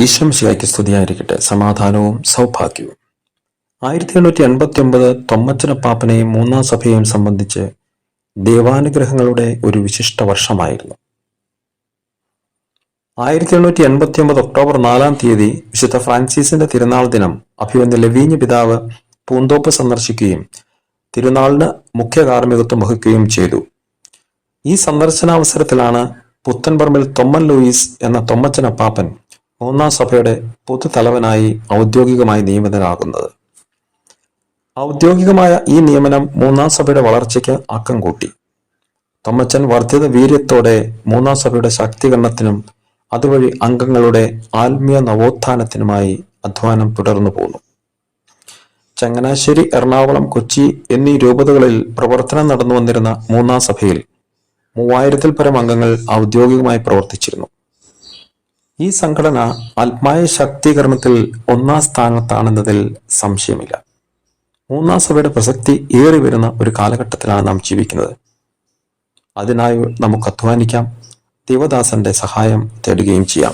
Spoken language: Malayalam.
ഈശ്വംശിയായ്ക്ക് സ്തുതിയായിരിക്കട്ടെ. സമാധാനവും സൗഭാഗ്യവും. ആയിരത്തി എണ്ണൂറ്റി എൺപത്തി ഒമ്പത് തൊമ്മച്ചനപ്പാപ്പനെയും മൂന്നാം സഭയെയും സംബന്ധിച്ച് ദേവാനുഗ്രഹങ്ങളുടെ ഒരു വിശിഷ്ട വർഷമായിരുന്നു. ആയിരത്തി എണ്ണൂറ്റി എൺപത്തി ഒമ്പത് ഒക്ടോബർ നാലാം തീയതി വിശുദ്ധ ഫ്രാൻസിസിന്റെ തിരുനാൾ ദിനം അഭിവന്യ ലവീഞ്ഞ് പിതാവ് പൂന്തോപ്പ് സന്ദർശിക്കുകയും തിരുനാളിന് മുഖ്യ കാർമ്മികത്വം വഹിക്കുകയും ചെയ്തു. ഈ സന്ദർശനാവസരത്തിലാണ് പുത്തൻപറമ്പിൽ തൊമ്മൻ ലൂയിസ് എന്ന തൊമ്മച്ചൻ മൂന്നാം സഭയുടെ പൊതുതലവനായി ഔദ്യോഗികമായി നിയമിതനാകുന്നത്. ഔദ്യോഗികമായ ഈ നിയമനം മൂന്നാം സഭയുടെ വളർച്ചയ്ക്ക് അക്കം കൂട്ടി. തൊമ്മച്ചൻ വർദ്ധിത വീര്യത്തോടെ മൂന്നാം സഭയുടെ ശാക്തീകരണത്തിനും അതുവഴി അംഗങ്ങളുടെ ആത്മീയ നവോത്ഥാനത്തിനുമായി അധ്വാനം തുടർന്നു പോന്നു. ചങ്ങനാശ്ശേരി എറണാകുളം കൊച്ചി എന്നീ രൂപതകളിൽ പ്രവർത്തനം നടന്നു വന്നിരുന്ന മൂന്നാം സഭയിൽ മൂവായിരത്തിൽ പരം അംഗങ്ങൾ ഔദ്യോഗികമായി പ്രവർത്തിച്ചിരുന്നു. ഈ സംഘടന ആത്മായ ശാക്തീകരണത്തിൽ ഒന്നാം സ്ഥാനത്താണെന്നതിൽ സംശയമില്ല. മൂന്നാം സഭയുടെ പ്രസക്തി ഏറി വരുന്ന ഒരു കാലഘട്ടത്തിലാണ് നാം ജീവിക്കുന്നത്. അതിനായി നമുക്ക് അധ്വാനിക്കാം ദേവദാസന്റെ സഹായം തേടുകയും ചെയ്യാം.